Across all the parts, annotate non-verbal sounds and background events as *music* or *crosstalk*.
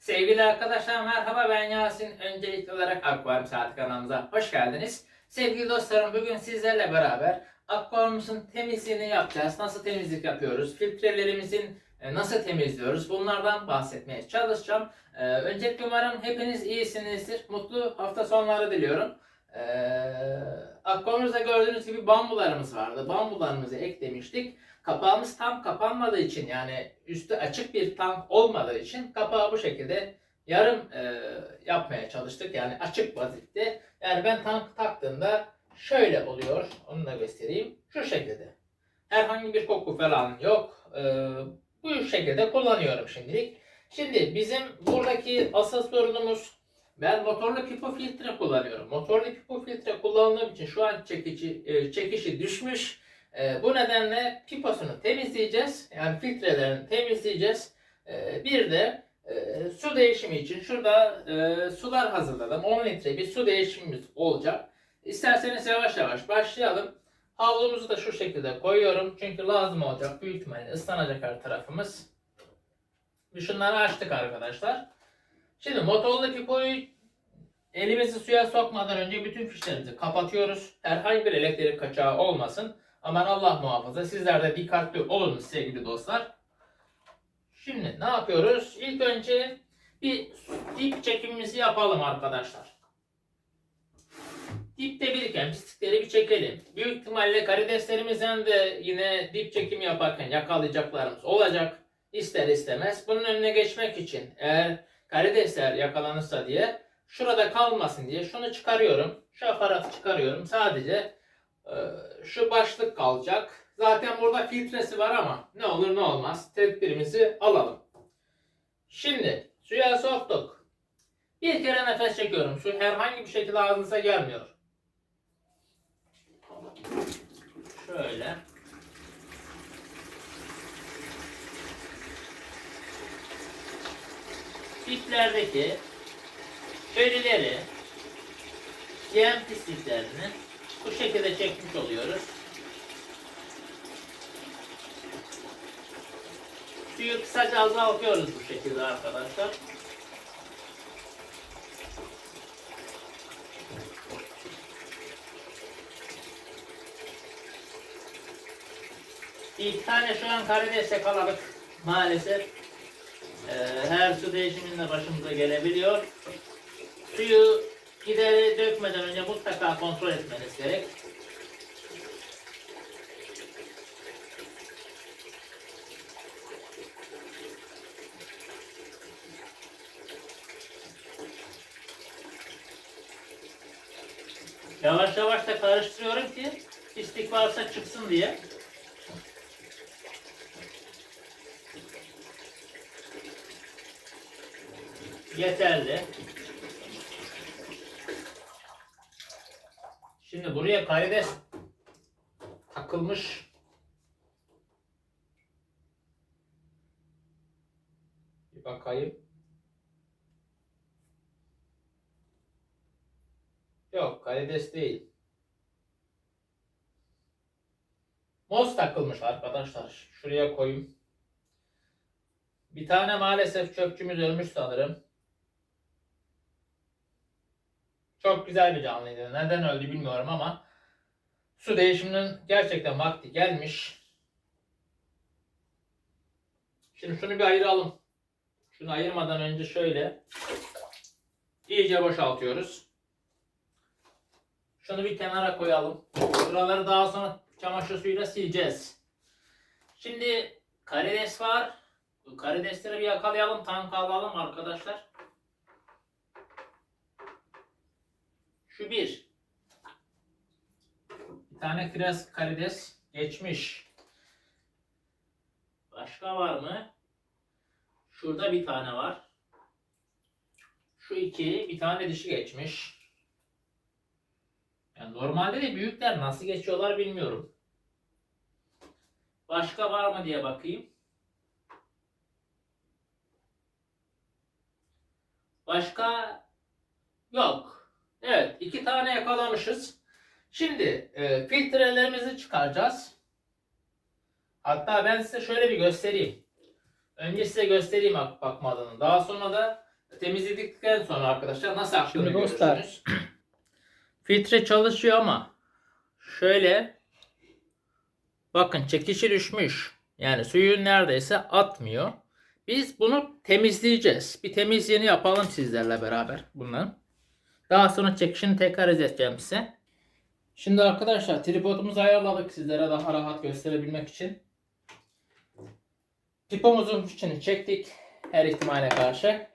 Sevgili arkadaşlar merhaba ben Yasin. Öncelikli olarak Akvaryum Saati kanalımıza hoş geldiniz. Sevgili dostlarım bugün sizlerle beraber akvaryumumuzun temizliğini yapacağız. Nasıl temizlik yapıyoruz? Filtrelerimizin e, nasıl temizliyoruz? Bunlardan bahsetmeye çalışacağım. E, Öncelikle umarım hepiniz iyisinizdir. Mutlu hafta sonları diliyorum. E, Akvaryumumuzda gördüğünüz gibi bambularımız vardı. Bambularımızı eklemiştik. Kapağımız tam kapanmadığı için yani üstü açık bir tank olmadığı için kapağı bu şekilde yarım e, yapmaya çalıştık. Yani açık vaziyette. Yani ben tank taktığımda şöyle oluyor. Onu da göstereyim. Şu şekilde. Herhangi bir koku falan yok. E, bu şekilde kullanıyorum şimdilik. Şimdi bizim buradaki asıl sorunumuz ben motorlu pipo filtre kullanıyorum. Motorlu pipo filtre kullandığım için şu an çekici, e, çekişi düşmüş. E, bu nedenle piposunu temizleyeceğiz. Yani filtrelerini temizleyeceğiz. E, bir de e, su değişimi için şurada e, sular hazırladım. 10 litre bir su değişimimiz olacak. İsterseniz yavaş yavaş başlayalım. Havlumuzu da şu şekilde koyuyorum. Çünkü lazım olacak. Büyük ihtimalle ıslanacak her tarafımız. Şunları açtık arkadaşlar. Şimdi motorlu pipoyu elimizi suya sokmadan önce bütün fişlerimizi kapatıyoruz. Herhangi bir elektrik kaçağı olmasın. Aman Allah muhafaza. Sizler de dikkatli olunuz sevgili dostlar. Şimdi ne yapıyoruz? İlk önce bir dip çekimimizi yapalım arkadaşlar. Dipte biriken pislikleri bir çekelim. Büyük ihtimalle karideslerimizden de yine dip çekim yaparken yakalayacaklarımız olacak. İster istemez. Bunun önüne geçmek için eğer karidesler yakalanırsa diye şurada kalmasın diye şunu çıkarıyorum. Şu aparatı çıkarıyorum. Sadece şu başlık kalacak. Zaten burada filtresi var ama ne olur ne olmaz tedbirimizi alalım. Şimdi suya soktuk. Bir kere nefes çekiyorum. Su herhangi bir şekilde ağzınıza gelmiyor. Şöyle. Diplerdeki ölüleri, yem pisliklerini bu şekilde çekmiş oluyoruz. Suyu kısaca azaltıyoruz bu şekilde arkadaşlar. İlk tane şu an karides yakaladık maalesef. Ee, her su değişiminde başımıza gelebiliyor. Suyu gideri dökmeden önce mutlaka kontrol etmeniz gerek. Yavaş yavaş da karıştırıyorum ki pislik varsa çıksın diye. Yeterli. Şimdi buraya karides takılmış. Bir bakayım. Yok karides değil. Moz takılmış arkadaşlar. Şuraya koyayım. Bir tane maalesef çöpçümüz ölmüş sanırım. Çok güzel bir canlıydı. Neden öldü bilmiyorum ama su değişiminin gerçekten vakti gelmiş. Şimdi şunu bir ayıralım. Şunu ayırmadan önce şöyle iyice boşaltıyoruz. Şunu bir kenara koyalım. Buraları daha sonra çamaşır suyuyla sileceğiz. Şimdi karides var. Karidesleri bir yakalayalım. Tank alalım arkadaşlar. Şu bir. Bir tane kiraz karides geçmiş. Başka var mı? Şurada bir tane var. Şu iki. Bir tane dişi geçmiş. Yani normalde de büyükler nasıl geçiyorlar bilmiyorum. Başka var mı diye bakayım. Başka yok. Evet, iki tane yakalamışız. Şimdi e, filtrelerimizi çıkaracağız. Hatta ben size şöyle bir göstereyim. Önce size göstereyim bak bakmadığını. Daha sonra da temizledikten sonra arkadaşlar nasıl aktığını Şimdi dostlar, görürsünüz. *clears throat* Filtre çalışıyor ama şöyle bakın çekişi düşmüş. Yani suyu neredeyse atmıyor. Biz bunu temizleyeceğiz. Bir temizliğini yapalım sizlerle beraber bundan. Daha sonra çekişini tekrar izleteceğim size. Şimdi arkadaşlar tripodumuzu ayarladık sizlere daha rahat gösterebilmek için. Pipomuzun içini çektik her ihtimale karşı.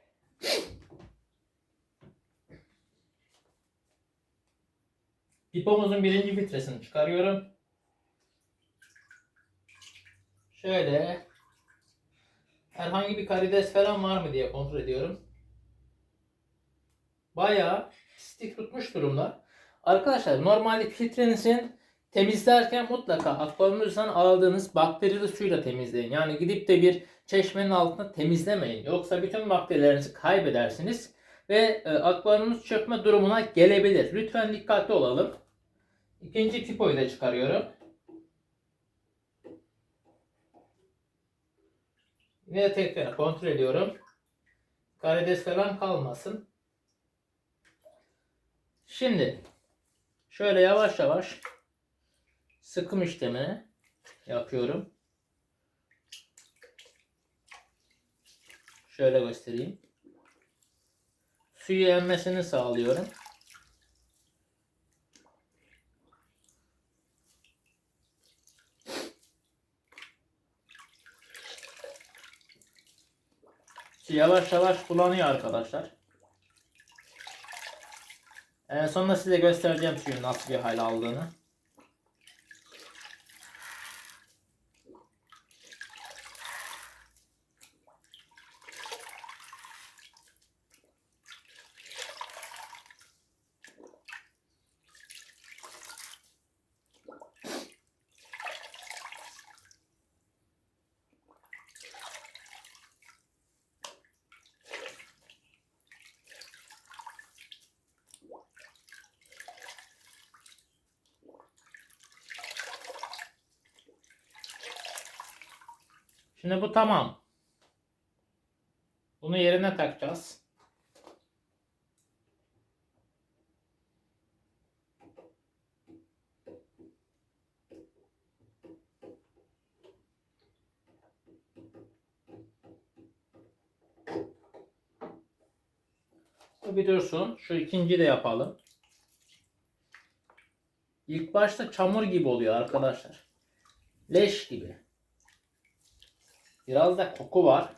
Pipomuzun birinci filtresini çıkarıyorum. Şöyle herhangi bir karides falan var mı diye kontrol ediyorum. Bayağı pislik tutmuş durumda. Arkadaşlar normalde filtrenizin temizlerken mutlaka akvaryumdan aldığınız bakterili suyla temizleyin. Yani gidip de bir çeşmenin altında temizlemeyin. Yoksa bütün bakterilerinizi kaybedersiniz ve e, akvaryumunuz çökme durumuna gelebilir. Lütfen dikkatli olalım. İkinci pipoyu da çıkarıyorum. Yine tekrar kontrol ediyorum. Karides falan kalmasın. Şimdi şöyle yavaş yavaş sıkım işlemini yapıyorum. Şöyle göstereyim. Suyu emmesini sağlıyorum. Yavaş yavaş bulanıyor arkadaşlar. En sonunda size göstereceğim suyun nasıl bir hal aldığını. Şimdi bu tamam. Bunu yerine takacağız. Bir dursun. Şu ikinci de yapalım. İlk başta çamur gibi oluyor arkadaşlar. Leş gibi. Biraz da koku var.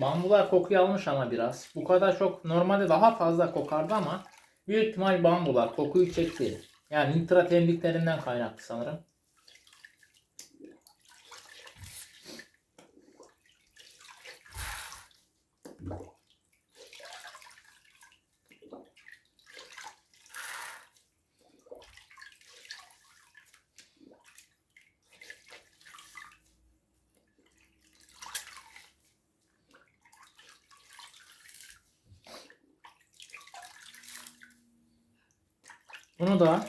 Bambular kokuyu almış ama biraz. Bu kadar çok normalde daha fazla kokardı ama büyük ihtimal bambular kokuyu çekti. Yani nitrat temizliklerinden kaynaklı sanırım. Bunu da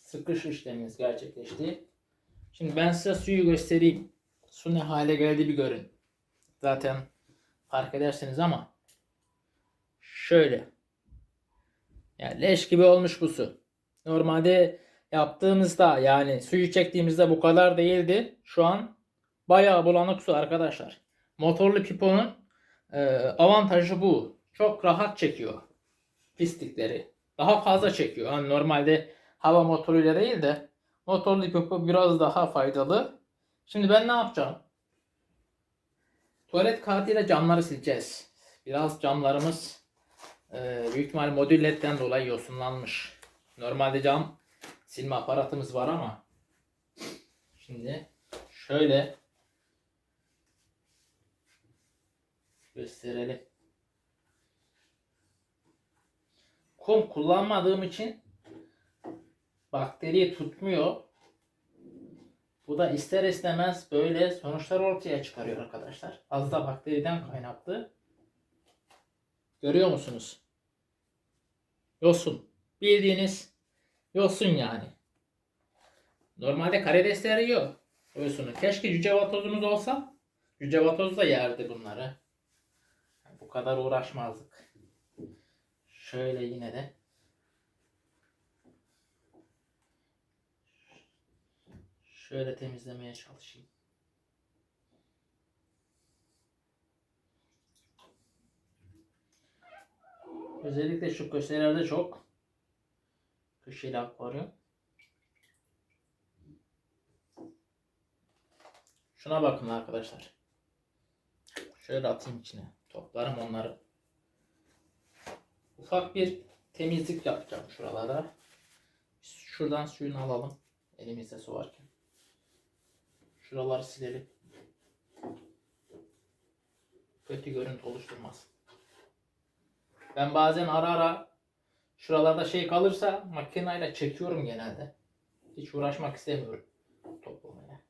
sıkış işlemimiz gerçekleşti. Şimdi ben size suyu göstereyim. Su ne hale geldi bir görün. Zaten fark edersiniz ama şöyle. Yani leş gibi olmuş bu su. Normalde yaptığımızda yani suyu çektiğimizde bu kadar değildi. Şu an bayağı bulanık su arkadaşlar. Motorlu piponun e, avantajı bu. Çok rahat çekiyor pislikleri daha fazla çekiyor. Hani normalde hava motoruyla değil de motorlu pipo biraz daha faydalı. Şimdi ben ne yapacağım? Tuvalet kağıdıyla camları sileceğiz. Biraz camlarımız e, büyük ihtimal modül ledden dolayı yosunlanmış. Normalde cam silme aparatımız var ama şimdi şöyle gösterelim. Kum kullanmadığım için bakteriyi tutmuyor. Bu da ister istemez böyle sonuçlar ortaya çıkarıyor arkadaşlar. Az da bakteriden kaynaklı. Görüyor musunuz? Yosun. Bildiğiniz yosun yani. Normalde karidesleri yok. Yosunu. Keşke cüce vatozumuz olsa Cüce vatoz da yerdi bunları. Bu kadar uğraşmazdık. Şöyle yine de. Şöyle temizlemeye çalışayım. Özellikle şu köşelerde çok köşeli akvaryum. Şuna bakın arkadaşlar. Şöyle atayım içine. Toplarım onları. Ufak bir temizlik yapacağım şuralara. Şuradan suyunu alalım. Elimizde su varken. Şuraları silelim. Kötü görüntü oluşturmaz. Ben bazen ara ara şuralarda şey kalırsa makineyle çekiyorum genelde. Hiç uğraşmak istemiyorum toplamaya.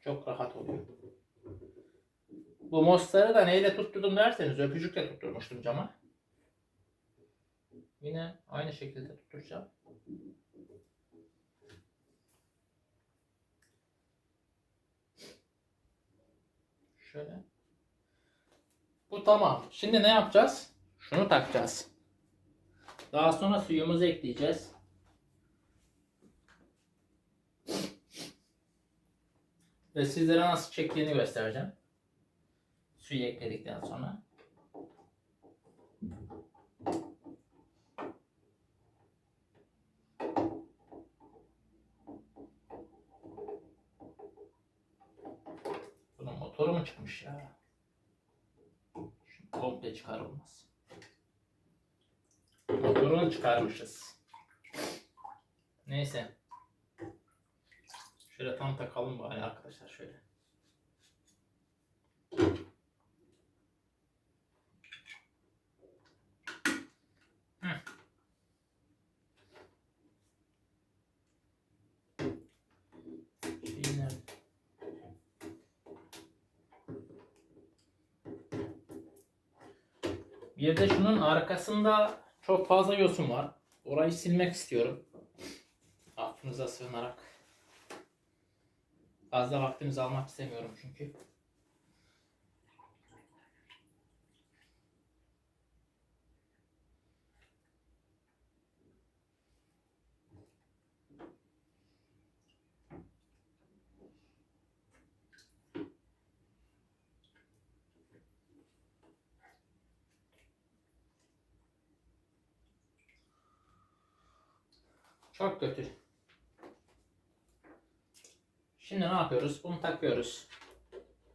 Çok rahat oluyor. Bu mosları da neyle tutturdum derseniz öpücükle tutturmuştum cama. Yine aynı şekilde tutturacağım. Şöyle. Bu tamam. Şimdi ne yapacağız? Şunu takacağız. Daha sonra suyumuzu ekleyeceğiz. Ve sizlere nasıl çektiğini göstereceğim. Suyu ekledikten sonra. Bunun motoru mu çıkmış ya? Şu komple çıkarılmaz. Motorunu çıkarmışız. Neyse. Şöyle tam takalım bari arkadaşlar şöyle. Bir de şunun arkasında çok fazla yosun var. Orayı silmek istiyorum. Affınıza sığınarak. Fazla vaktinizi almak istemiyorum çünkü. Çok kötü. Şimdi ne yapıyoruz? Bunu takıyoruz.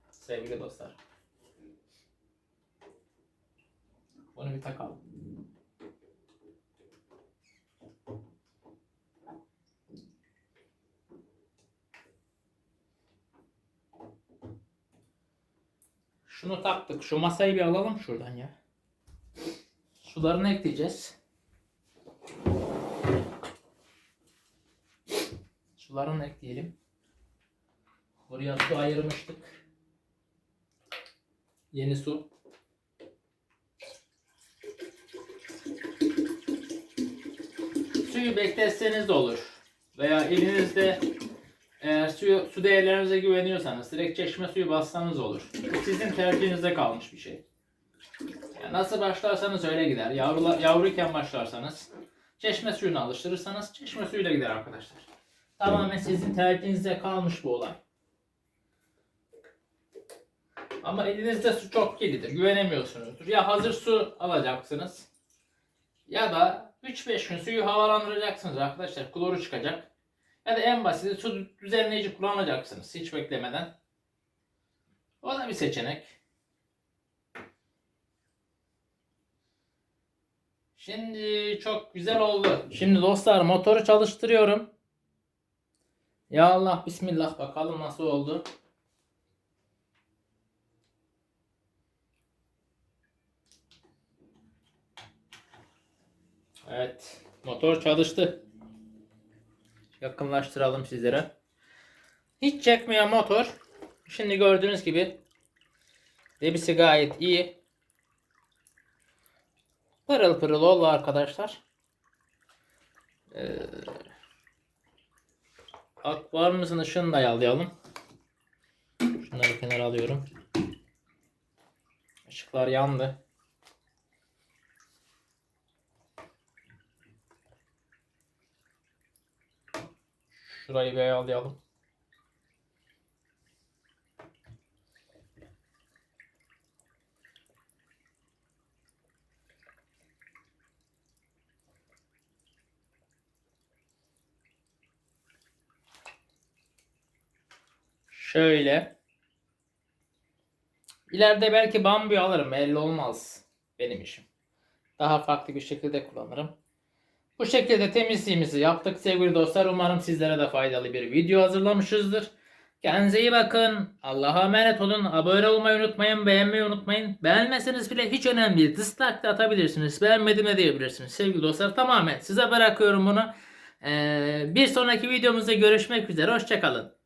Sevgili dostlar. Bunu bir takalım. Şunu taktık. Şu masayı bir alalım şuradan ya. Sularını ekleyeceğiz. Sularını ekleyelim. Buraya su ayırmıştık. Yeni su. Suyu bekletseniz de olur. Veya elinizde eğer su, su değerlerinize güveniyorsanız direkt çeşme suyu bassanız olur. Sizin tercihinize kalmış bir şey. Yani nasıl başlarsanız öyle gider. Yavrula, yavruyken başlarsanız çeşme suyunu alıştırırsanız çeşme suyuyla gider arkadaşlar. Tamamen sizin tercihinize kalmış bu olay. Ama elinizde su çok kirlidir. Güvenemiyorsunuzdur. Ya hazır su alacaksınız. Ya da 3-5 gün suyu havalandıracaksınız arkadaşlar. Kloru çıkacak. Ya da en basit su düzenleyici kullanacaksınız. Hiç beklemeden. O da bir seçenek. Şimdi çok güzel oldu. Şimdi dostlar motoru çalıştırıyorum. Ya Allah bismillah bakalım nasıl oldu. Evet. Motor çalıştı. Yakınlaştıralım sizlere. Hiç çekmeyen motor. Şimdi gördüğünüz gibi debisi gayet iyi. Pırıl pırıl oldu arkadaşlar. Ee, akvaryumumuzun ışığını da ayarlayalım. Şunu Şunları kenara alıyorum. Işıklar yandı. Şurayı bir ayarlayalım. Şöyle. İleride belki bambu alırım. Belli olmaz. Benim işim. Daha farklı bir şekilde kullanırım. Bu şekilde temizliğimizi yaptık sevgili dostlar. Umarım sizlere de faydalı bir video hazırlamışızdır. Kendinize iyi bakın. Allah'a emanet olun. Abone olmayı unutmayın. Beğenmeyi unutmayın. Beğenmeseniz bile hiç önemli değil. Dislike de atabilirsiniz. Beğenmedim de diyebilirsiniz. Sevgili dostlar tamamen size bırakıyorum bunu. Ee, bir sonraki videomuzda görüşmek üzere. Hoşçakalın.